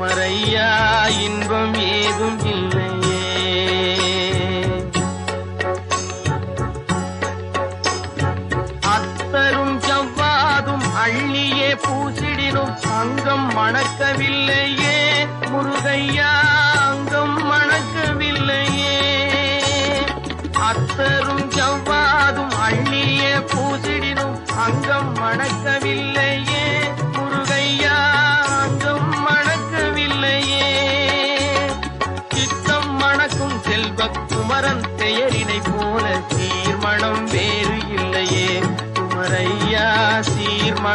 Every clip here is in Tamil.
குமரையா இன்பம் ஏதும் இல்லையே. அத்தரும் செவ்வாதும் அள்ளியே பூசிடினும் அங்கம் மணக்கவில்லையே முருகையா.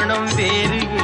நாணம் வேறு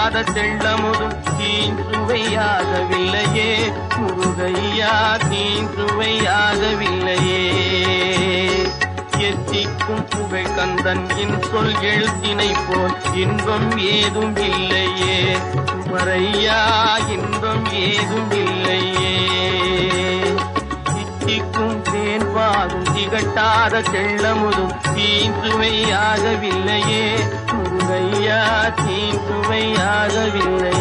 மாத தெள்ளமுதும் தீன்றுவையாகவில்லையே. முருகையா தீன்றுவையாகவில்லையே. எத்திக்கும் புகை கந்தன் இன் சொல் எழுத்தினை போல் இன்பம் ஏதும் இல்லையே. சுமரையா இன்பம் ஏதும் இல்லையே. திக்கும் தேன்பாகும் திகட்டாத தெள்ளமுதும் தீன்றுவையாகவில்லையே. முருகையா தீங்குவையாகவில்லை.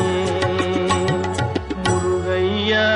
முருகையா.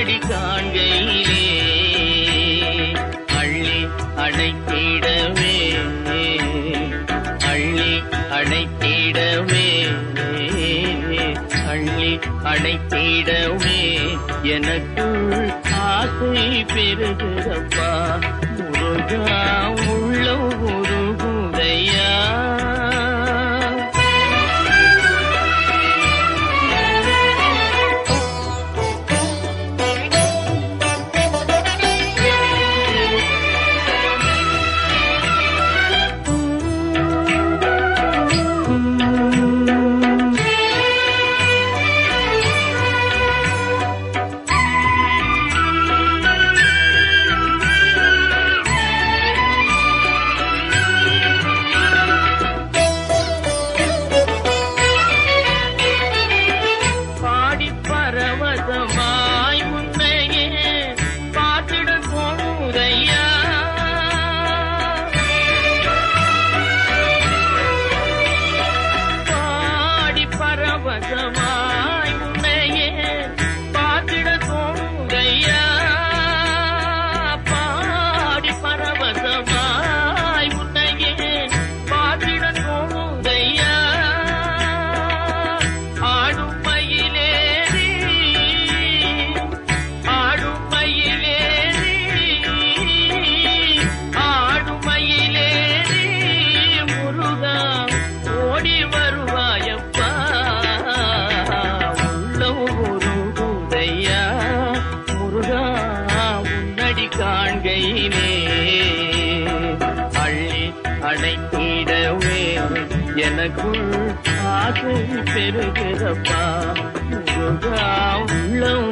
அடி காண்கையிலே அள்ளி அடைத்திடவே. அள்ளி அடைத்திடவே. அள்ளி அடைத்திடவே. எனக்குள் ஆசை பெருகிறப்பா முருகா. எனக்குள் ஆசை பெருகிறப்பா உள்ளம்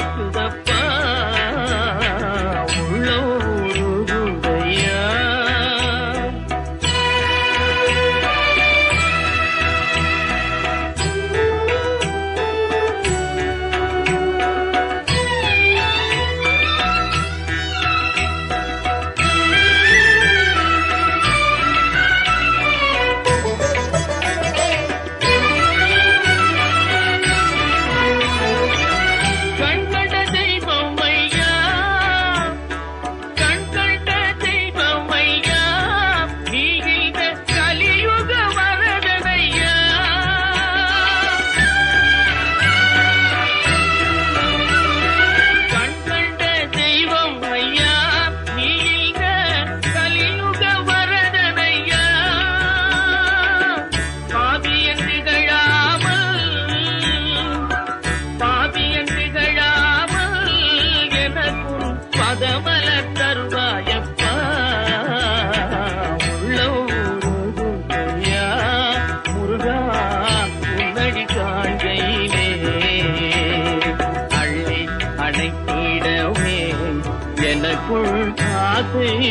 the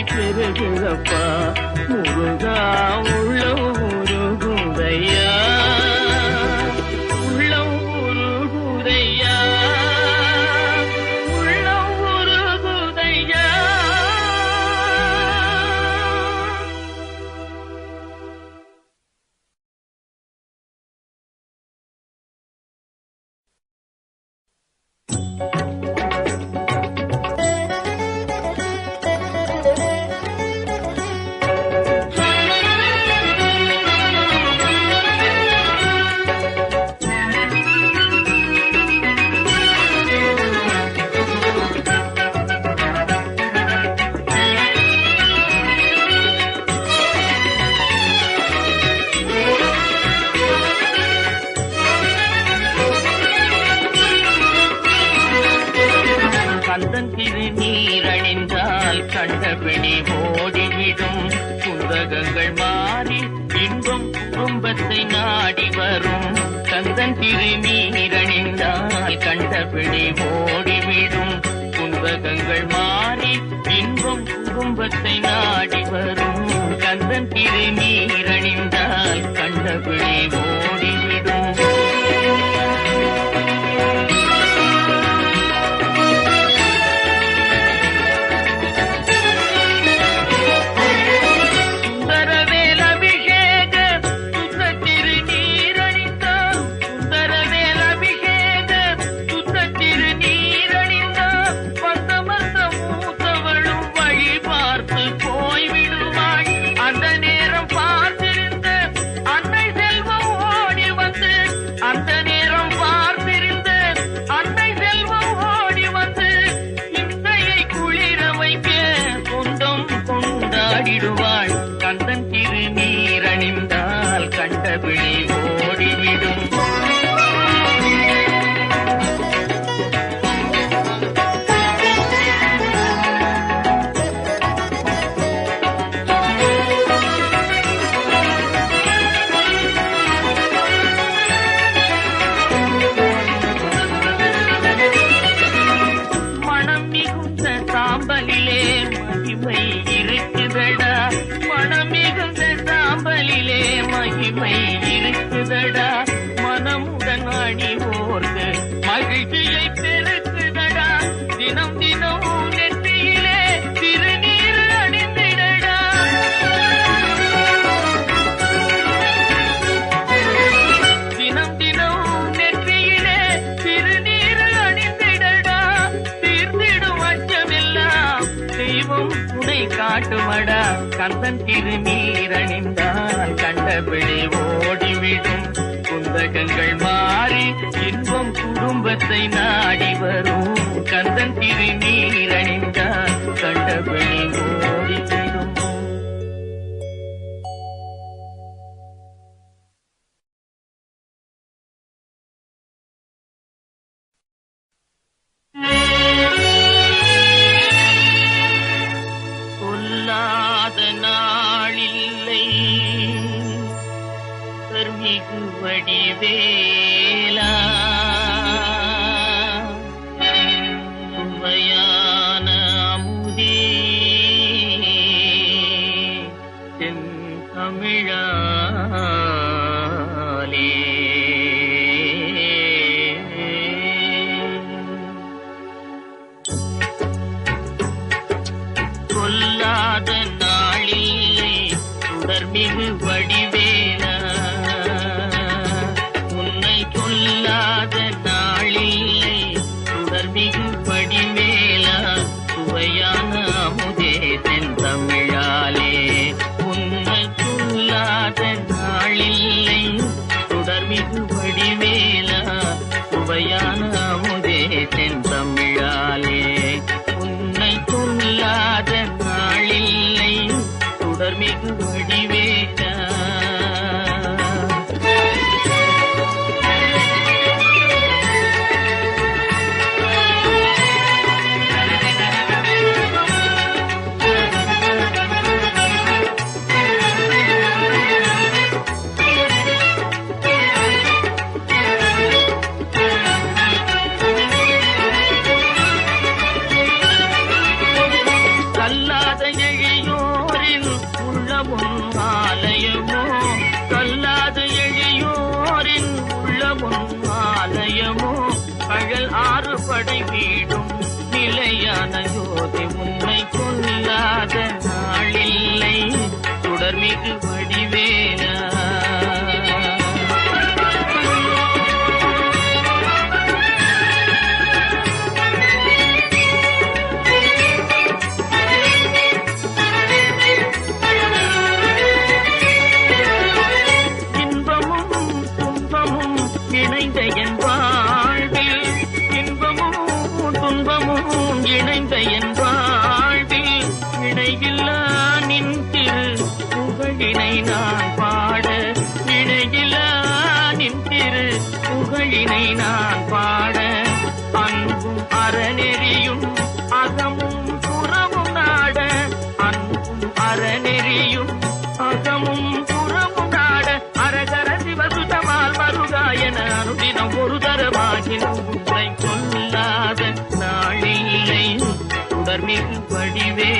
பெருகுதப்பா முருகா நீரணிந்தால் திருநீரணிந்தால் குடும்பத்தை நாடி வரும். சுடர்மிகு மிகு வடிவே